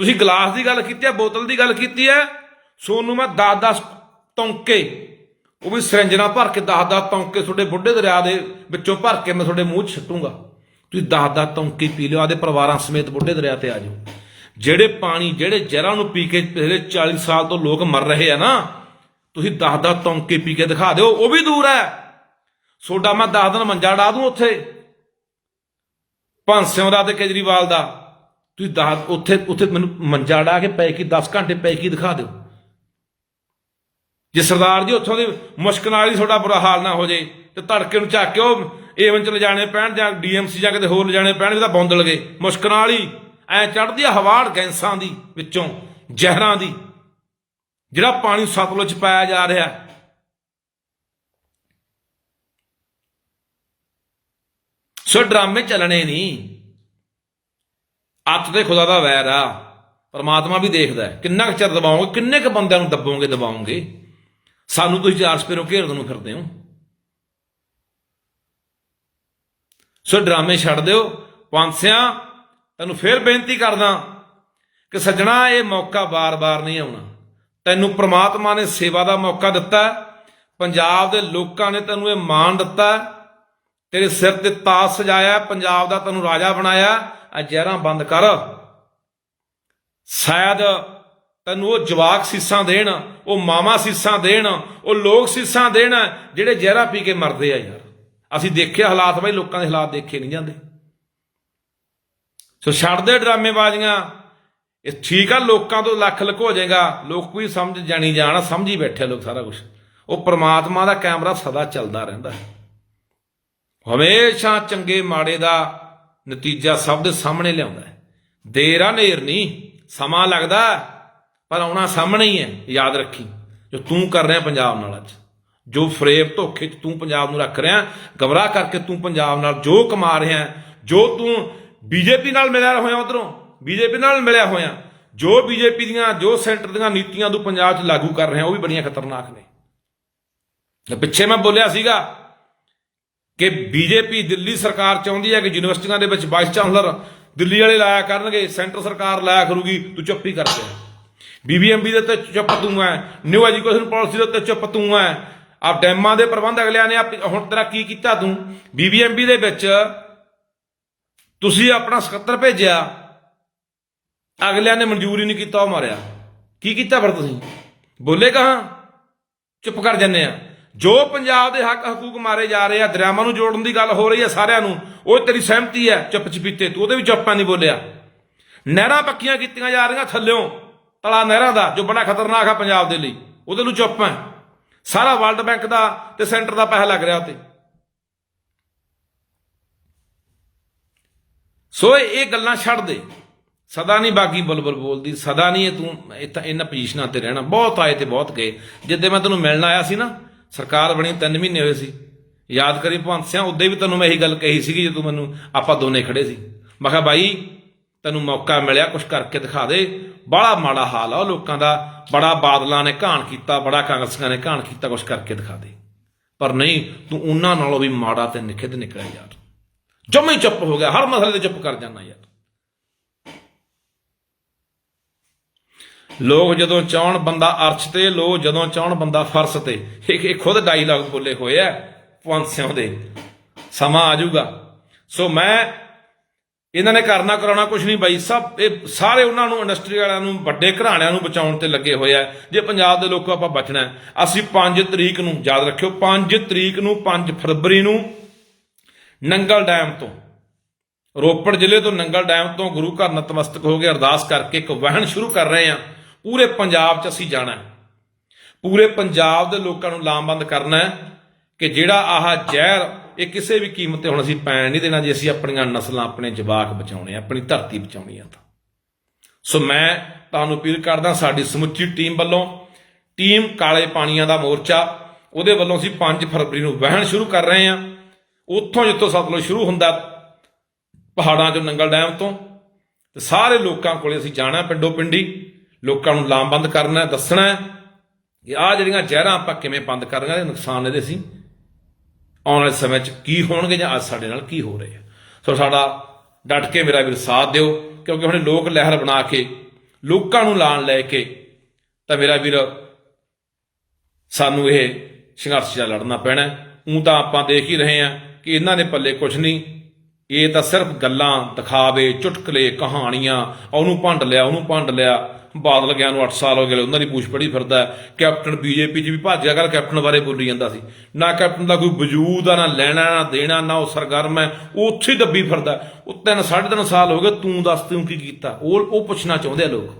ਤੁਸੀਂ ਗਲਾਸ ਦੀ ਗੱਲ ਕੀਤੀ ਹੈ, ਬੋਤਲ ਦੀ ਗੱਲ ਕੀਤੀ ਹੈ, ਸੋਨੂੰ ਮੈਂ 10-10 ਤੌਂਕੇ ਉਹ ਵੀ ਸਿਰੰਜਣਾ ਭਰ ਕੇ 10-10 ਤੌਂਕੇ ਤੁਹਾਡੇ ਬੁੱਢੇ ਦਰਿਆ ਦੇ ਵਿੱਚੋਂ ਭਰ ਕੇ ਮੈਂ ਤੁਹਾਡੇ ਮੂੰਹ 'ਚ ਛੱਟੂੰਗਾ ਤੁਸੀਂ 10-10 ਤੌਂਕੇ ਪੀ ਲਿਓ, ਆਦੇ ਪਰਿਵਾਰਾਂ ਸਮੇਤ ਬੁੱਢੇ ਦਰਿਆ ਤੇ ਆ ਜਾਓ। ਜਿਹੜੇ ਪਾਣੀ, ਜਿਹੜੇ ਜ਼ਹਿਰਾਂ ਨੂੰ ਪੀ ਕੇ ਪਿਛਲੇ 40 ਸਾਲ ਤੋਂ ਲੋਕ ਮਰ ਰਹੇ ਆ ਨਾ, ਤੁਸੀਂ 10-10 ਤੌਂਕੇ ਪੀ ਕੇ ਦਿਖਾ ਦਿਓ, ਉਹ ਵੀ ਦੂਰ ਹੈ। ਸੋਡਾ ਮੈਂ 10 ਦਿਨ ਮੰਜਾ ਡਾ ਦੂੰ ਉੱਥੇ। ਭਾਂਸਿਆਂ ਦਾ ਤੇ ਕੇਜਰੀਵਾਲ ਦਾ। ਤੁਸੀਂ 10 ਉੱਥੇ ਉੱਥੇ ਮੈਨੂੰ ਮੰਜਾ ਡਾ ਕੇ ਪੈ ਕੇ 10 ਘੰਟੇ ਪੈ ਕੇ ਦਿਖਾ ਦਿਓ। ਜੇ ਸਰਦਾਰ ਜੀ ਉੱਥੋਂ ਦੀ ਮੁਸ਼ਕ ਨਾਲ ਹੀ ਤੁਹਾਡਾ ਬੁਰਾ ਹਾਲ ਨਾ ਹੋ ਜੇ ਤੇ ਧੜਕੇ ਨੂੰ ਚੱਕ ਕੇ ਉਹ ਏਵਨ ਚ ਲਿਜਾਣੇ ਪੈਣ ਜਾਂ ਡੀਐਮਸੀ ਜਾਂ ਕਿਤੇ ਹੋਰ ਲਿਜਾਣੇ ਪੈਣ ਵੀ ਤਾਂ ਬੌਂਦ ਲਗੇ। ਮੁਸ਼ਕ ਨਾਲ ਹੀ ਐ ਚੜਦੀ ਆ ਹਵਾੜ ਗੈਂਸਾਂ ਦੀ, ਵਿੱਚੋਂ, ਜ਼ਹਿਰਾਂ ਦੀ। ਜਿਹੜਾ ਪਾਣੀ ਸਤਲੁਜ ਪਾਇਆ ਜਾ ਰਿਹਾ। ਸੋ ਡਰਾਮੇ ਚੱਲਣੇ ਨਹੀਂ। ਅੱਤ ਤੇ ਖੁਦਾ ਦਾ ਵੈਰ ਆ। ਪਰਮਾਤਮਾ ਵੀ ਦੇਖਦਾ ਹੈ। ਕਿੰਨਾ ਕੁ ਚਿਰ ਦਬਾਓਗੇ, ਕਿੰਨੇ ਕੁ ਬੰਦਿਆਂ ਨੂੰ ਦੱਬੋਗੇ, ਦਬਾਓਗੇ? ਸਾਨੂੰ ਤੁਸੀਂ ਚਾਰ ਸਪੇਰੋਂ ਘੇਰਦੇ ਨੂੰ ਫਿਰਦੇ ਹੋ। ਸੋ ਡਰਾਮੇ ਛੱਡ ਦਿਓ। ਪੰਸਿਆਂ ਤੈਨੂੰ ਫੇਰ ਬੇਨਤੀ ਕਰਦਾ ਕਿ ਸੱਜਣਾ, ਇਹ ਮੌਕਾ ਬਾਰ-ਬਾਰ ਨਹੀਂ ਆਉਣਾ। ਤੈਨੂੰ ਪ੍ਰਮਾਤਮਾ ਨੇ ਸੇਵਾ ਦਾ ਮੌਕਾ ਦਿੱਤਾ ਪੰਜਾਬ ਦੇ ਲੋਕਾਂ ਨੇ ਤੈਨੂੰ ਇਹ ਮਾਣ ਦਿੱਤਾ ਤੇਰੇ ਸਿਰ ਤੇ ਤਾਜ ਸਜਾਇਆ ਪੰਜਾਬ ਦਾ ਤੈਨੂੰ ਰਾਜਾ ਬਣਾਇਆ ਆ ਜ਼ਹਿਰਾਂ ਬੰਦ ਕਰ। ਸ਼ਾਇਦ ਤੈਨੂੰ ਉਹ ਜਵਾਕ ਸੀਸਾਂ ਦੇਣ, ਉਹ ਮਾਮਾ ਸੀਸਾਂ ਦੇਣ, ਉਹ ਲੋਕ ਸੀਸਾਂ ਦੇਣ ਜਿਹੜੇ ਜ਼ਹਿਰਾ ਪੀ ਕੇ ਮਰਦੇ ਆ ਯਾਰ। ਅਸੀਂ ਦੇਖਿਆ ਹਾਲਾਤ ਬਈ, ਲੋਕਾਂ ਦੇ ਹਾਲਾਤ ਦੇਖੇ ਨਹੀਂ ਜਾਂਦੇ। ਸੋ ਛੱਡ ਦੇ ਡਰਾਮੇਬਾਜ਼ੀਆਂ। ਇਹ ਠੀਕ ਆ, ਲੋਕਾਂ ਤੋਂ ਲੱਖ ਲੁਕੋ ਜਾਏਗਾ। ਲੋਕ ਕੋਈ ਸਮਝ ਜਾਣੀ ਜਾਣ, ਸਮਝੀ ਬੈਠੇ ਲੋਕ ਸਾਰਾ ਕੁਝ ਉਹ ਪ੍ਰਮਾਤਮਾ ਦਾ ਕੈਮਰਾ ਸਦਾ ਚੱਲਦਾ ਰਹਿੰਦਾ। ਹੈ ਹਮੇਸ਼ਾ ਚੰਗੇ ਮਾੜੇ ਦਾ ਨਤੀਜਾ ਸਭ ਦੇ ਸਾਹਮਣੇ ਲਿਆਉਂਦਾ ਹੈ। ਦੇਰ ਆ, ਨੇਰ ਨਹੀਂ। ਸਮਾਂ ਲੱਗਦਾ ਪਰ ਆਉਣਾ ਸਾਹਮਣੇ ਹੀ ਹੈ, ਯਾਦ ਰੱਖੀ। ਜੋ ਤੂੰ ਕਰ ਰਿਹਾ ਪੰਜਾਬ ਨਾਲ ਅੱਜ, ਜੋ ਫਰੇਬ ਧੋਖੇ ਚ ਤੂੰ ਪੰਜਾਬ ਨੂੰ ਰੱਖ ਰਿਹਾ ਗਮਰਾਹ ਕਰਕੇ ਤੂੰ ਪੰਜਾਬ ਨਾਲ ਜੋ ਕਮਾ ਰਿਹਾ, ਜੋ ਤੂੰ ਬੀਜੇਪੀ ਨਾਲ ਮਿਲਿਆ ਹੋਇਆ ਉਧਰੋਂ, ਬੀਜੇਪੀ ਨਾਲ ਮਿਲਿਆ ਹੋਇਆ, ਜੋ ਬੀਜੇਪੀ ਦੀਆਂ, ਜੋ ਸੈਂਟਰ ਦੀਆਂ ਨੀਤੀਆਂ ਤੂੰ ਪੰਜਾਬ 'ਚ ਲਾਗੂ ਕਰ ਰਿਹਾ, ਉਹ ਵੀ ਬੜੀਆਂ ਖਤਰਨਾਕ ਨੇ। ਪਿੱਛੇ ਮੈਂ ਬੋਲਿਆ ਸੀਗਾ ਕਿ ਬੀਜੇਪੀ ਦਿੱਲੀ ਸਰਕਾਰ ਚਾਹੁੰਦੀ ਹੈ ਕਿ ਯੂਨੀਵਰਸਿਟੀਆਂ ਦੇ ਵਿੱਚ ਵਾਈਸ ਚਾਂਸਲਰ ਦਿੱਲੀ ਵਾਲੇ ਲਾਇਆ ਕਰਨਗੇ, ਸੈਂਟਰ ਸਰਕਾਰ ਲਾਇਆ ਕਰੂਗੀ, ਤੂੰ ਚੁੱਪ ਹੀ ਕਰਕੇ ਬੀਬੀਐਮਬੀ ਦੇ ਉੱਤੇ ਚੁੱਪ ਤੂੰ ਹੈ ਨਿਊ ਐਜੂਕੇਸ਼ਨ ਪਾਲਿਸੀ ਦੇ ਉੱਤੇ ਚੁੱਪ ਤੂੰ ਹੈ ਆਪ ਡੈਮਾਂ ਦੇ ਪ੍ਰਬੰਧ ਅਗਲਿਆਂ ਨੇ ਆਪ- ਹੁਣ ਤੇਰਾ ਕੀ ਕੀਤਾ ਤੂੰ? ਬੀਬੀਐਮਬੀ ਦੇ ਵਿੱਚ ਤੁਸੀਂ ਆਪਣਾ ਸਕੱਤਰ ਭੇਜਿਆ, ਅਗਲਿਆਂ ਨੇ ਮਨਜ਼ੂਰੀ ਨਹੀਂ ਕੀਤਾ, ਉਹ ਮਾਰਿਆ। ਕੀ ਕੀਤਾ ਫਿਰ ਤੁਸੀਂ? ਬੋਲੇ ਕਹਾਂ? ਚੁੱਪ ਕਰ ਜੰਨੇ ਆ। ਜੋ ਪੰਜਾਬ ਦੇ ਹੱਕ ਹਕੂਕ ਮਾਰੇ ਜਾ ਰਹੇ ਆ ਦਰਿਆਵਾਂ ਨੂੰ ਜੋੜਨ ਦੀ ਗੱਲ ਹੋ ਰਹੀ ਹੈ ਸਾਰਿਆਂ ਨੂੰ, ਉਹ ਤੇਰੀ ਸਹਿਮਤੀ ਹੈ ਚੁੱਪ ਚਪੀਤੇ ਤੂੰ ਉਹਦੇ ਵੀ ਚੁੱਪਾਂ ਨਹੀਂ ਬੋਲਿਆ। ਨਹਿਰਾਂ ਪੱਕੀਆਂ ਕੀਤੀਆਂ ਜਾ ਰਹੀਆਂ ਥੱਲਿਓਂ, ਤਲਾ ਨਹਿਰਾਂ ਦਾ, ਜੋ ਬੜਾ ਖਤਰਨਾਕ ਆ ਪੰਜਾਬ ਦੇ ਲਈ, ਉਹਦੇ ਨੂੰ ਚੁੱਪ ਹੈ। ਸਾਰਾ ਵਰਲਡ ਬੈਂਕ ਦਾ ਤੇ ਸੈਂਟਰ ਦਾ ਪੈਸਾ ਲੱਗ ਰਿਹਾ ਉੱਤੇ। ਸੋ ਇਹ ਗੱਲਾਂ ਛੱਡ ਦੇ। ਸਦਾ ਨਹੀਂ ਬਾਗੀ ਬੁਲਬੁਲ ਬੋਲਦੀ, ਸਦਾ ਨਹੀਂ ਇਹ ਤੂੰ ਇਹਨਾਂ ਪੋਜੀਸ਼ਨਾਂ ਤੇ ਰਹਿਣਾ। ਬਹੁਤ ਆਏ ਤੇ ਬਹੁਤ ਗਏ। ਜਿੱਦੇ ਮੈਂ ਤੈਨੂੰ ਮਿਲਣ ਆਇਆ ਸੀ ਨਾ ਸਰਕਾਰ ਬਣੀ 3 ਮਹੀਨੇ ਹੋਏ ਸੀ। ਯਾਦ ਕਰੀ ਭਵੰਤ ਸਿੰਘ ਉਦੋਂ ਵੀ ਤੈਨੂੰ ਮੈਂ ਇਹੀ ਗੱਲ ਕਹੀ ਸੀਗੀ ਜਦੋਂ ਮੈਨੂੰ ਆਪਾਂ ਦੋਨੇ ਖੜੇ ਸੀ। ਮੈਂ ਕਿਹਾ, ਬਾਈ, ਤੈਨੂੰ ਮੌਕਾ ਮਿਲਿਆ ਕੁਝ ਕਰਕੇ ਦਿਖਾ ਦੇ। ਬੜਾ ਮਾੜਾ ਹਾਲ ਆ ਉਹ ਲੋਕਾਂ ਦਾ। ਬੜਾ ਬਾਦਲਾਂ ਨੇ ਘਾਣ ਕੀਤਾ, ਬੜਾ ਕਾਂਗਰਸੀਆਂ ਨੇ ਘਾਣ ਕੀਤਾ ਕੁਝ ਕਰਕੇ ਦਿਖਾ ਦੇ। ਪਰ ਨਹੀਂ, ਤੂੰ ਉਹਨਾਂ ਨਾਲੋਂ ਵੀ ਮਾੜਾ ਤੇ ਨਿਖਿੱਧ ਨਿਕਲਿਆ, ਯਾਰ। ਜਮੇ ਚੁੱਪ ਹੋ ਗਿਆ, ਹਰ ਮਸਲੇ ਤੇ ਚੁੱਪ ਕਰ ਜਾਣਾ ਯਾਰ। ਲੋਕ ਜਦੋਂ ਚਾਹਣ ਬੰਦਾ ਅਰਸ਼ ਤੇ, ਲੋਕ ਜਦੋਂ ਚਾਹਣ ਬੰਦਾ ਫਰਸ਼ ਤੇ। ਇਹ ਖੁਦ ਡਾਇਲੌਗ ਬੋਲੇ ਹੋਏ ਆ ਪੰਸਿਆਂ ਦੇ। ਸਮਾਂ ਆ ਜਾਊਗਾ। ਸੋ ਮੈਂ ਇਹਨਾਂ ਨੇ ਕਰਨਾ ਕਰਾਉਣਾ ਕੁਝ ਨਹੀਂ ਬਾਈ। ਸਭ ਇਹ ਸਾਰੇ ਉਹਨਾਂ ਨੂੰ ਇੰਡਸਟਰੀ ਵਾਲਿਆਂ ਨੂੰ, ਵੱਡੇ ਘਰਾਣਿਆਂ ਨੂੰ ਬਚਾਉਣ ਤੇ ਲੱਗੇ ਹੋਏ ਆ। ਜੇ ਪੰਜਾਬ ਦੇ ਲੋਕੋ ਆਪਾਂ ਬਚਣਾ ਅਸੀਂ 5 ਤਰੀਕ ਨੂੰ, ਯਾਦ ਰੱਖਿਓ 5 ਤਰੀਕ ਨੂੰ 5 ਫਰਵਰੀ ਨੂੰ ਨੰਗਲ ਡੈਮ ਤੋਂ, ਰੋਪੜ ਜ਼ਿਲ੍ਹੇ ਤੋਂ ਨੰਗਲ ਡੈਮ ਤੋਂ ਗੁਰੂ ਘਰ ਨਤਮਸਤਕ ਹੋ ਕੇ ਅਰਦਾਸ ਕਰਕੇ ਇੱਕ ਵਹਿਣ ਸ਼ੁਰੂ ਕਰ ਰਹੇ ਹਾਂ। ਪੂਰੇ ਪੰਜਾਬ 'ਚ ਅਸੀਂ ਜਾਣਾ ਹੈ। ਪੂਰੇ ਪੰਜਾਬ ਦੇ ਲੋਕਾਂ ਨੂੰ ਲਾਮਬੰਦ ਕਰਨਾ ਹੈ ਕਿ ਜਿਹੜਾ ਆਹ ਜ਼ਹਿਰ, ਇਹ ਕਿਸੇ ਵੀ ਕੀਮਤ ਤੇ ਹੁਣ ਅਸੀਂ ਪੈਣ ਨਹੀਂ ਦੇਣਾ ਜੇ ਅਸੀਂ ਆਪਣੀਆਂ ਨਸਲਾਂ, ਆਪਣੇ ਜਵਾਕ ਬਚਾਉਣੇ ਆਪਣੀ ਧਰਤੀ ਬਚਾਉਣੀ ਆ ਤਾਂ। ਸੋ ਮੈਂ ਤੁਹਾਨੂੰ ਅਪੀਲ ਕਰਦਾ ਸਾਡੀ ਸਮੁੱਚੀ ਟੀਮ ਵੱਲੋਂ, ਟੀਮ ਕਾਲੇ ਪਾਣੀਆਂ ਦਾ ਮੋਰਚਾ, ਉਹਦੇ ਵੱਲੋਂ ਅਸੀਂ 5 ਫਰਵਰੀ ਨੂੰ ਵਹਿਣ ਸ਼ੁਰੂ ਕਰ ਰਹੇ ਹਾਂ। ਉੱਥੋਂ ਜਿੱਥੋਂ ਸਤਲੁਜ ਸ਼ੁਰੂ ਹੁੰਦਾ, ਪਹਾੜਾਂ ਚੋਂ ਨੰਗਲ ਡੈਮ ਤੋਂ, ਤੇ ਸਾਰੇ ਲੋਕਾਂ ਕੋਲੇ ਅਸੀਂ ਜਾਣਾ ਪਿੰਡੋ ਪਿੰਡੀ ਲੋਕਾਂ ਨੂੰ ਲਾਮਬੰਦ ਕਰਨਾ ਦੱਸਣਾ ਕਿ ਆਹ ਜਿਹੜੀਆਂ ਜ਼ਹਿਰਾਂ ਆਪਾਂ ਕਿਵੇਂ ਬੰਦ ਕਰਾਂਗੇ, ਇਹਦੇ ਨੁਕਸਾਨ ਇਹਦੇ ਸੀ। ਆਉਣ ਵਾਲੇ ਸਮੇਂ 'ਚ ਕੀ ਹੋਣਗੇ ਜਾਂ ਅੱਜ ਸਾਡੇ ਨਾਲ ਕੀ ਹੋ ਰਿਹਾ ਸੋ ਸਾਡਾ ਡਟ ਕੇ ਮੇਰਾ ਵੀਰ ਸਾਥ ਦਿਓ, ਕਿਉਂਕਿ ਹੁਣ ਲੋਕ ਲਹਿਰ ਬਣਾ ਕੇ, ਲੋਕਾਂ ਨੂੰ ਲਾਣ ਲੈ ਕੇ ਤਾਂ ਮੇਰਾ ਵੀਰ ਸਾਨੂੰ ਇਹ ਸੰਘਰਸ਼ ਜਿਹਾ ਲੜਨਾ ਪੈਣਾ ਉਹ ਤਾਂ ਆਪਾਂ ਦੇਖ ਹੀ ਰਹੇ ਹਾਂ ਕਿ ਇਹਨਾਂ ਦੇ ਪੱਲੇ ਕੁਝ ਨਹੀਂ ਇਹ ਤਾਂ ਸਿਰਫ ਗੱਲਾਂ ਦਿਖਾਵੇ, ਚੁਟਕਲੇ, ਕਹਾਣੀਆਂ। ਉਹਨੂੰ ਭੰਡ ਲਿਆ, ਉਹਨੂੰ ਭੰਡ ਲਿਆ। ਬਾਦਲ ਗਿਆ ਨੂੰ 8 ਸਾਲ ਹੋ ਗਏ ਉਹਨਾਂ ਦੀ ਪੂਛ ਪੜੀ ਫਿਰਦਾ ਹੈ। ਕੈਪਟਨ ਬੀਜੇਪੀ 'ਚ ਵੀ ਭਾਜਿਆ ਕਰ, ਕੈਪਟਨ ਬਾਰੇ ਬੋਲੀ ਜਾਂਦਾ ਸੀ। ਨਾ ਕੈਪਟਨ ਦਾ ਕੋਈ ਵਜੂਦ ਆ, ਨਾ ਲੈਣਾ, ਨਾ ਦੇਣਾ, ਨਾ ਉਹ ਸਰਗਰਮ ਹੈ। ਉਹ ਉੱਥੇ ਹੀ ਦੱਬੀ ਫਿਰਦਾ ਉਹ ਤਿੰਨ, ਸਾਢੇ ਤਿੰਨ ਸਾਲ ਹੋ ਗਏ, ਤੂੰ ਦੱਸ ਤੂੰ ਕੀ ਕੀਤਾ? ਉਹ ਉਹ ਪੁੱਛਣਾ ਚਾਹੁੰਦੇ ਆ ਲੋਕ।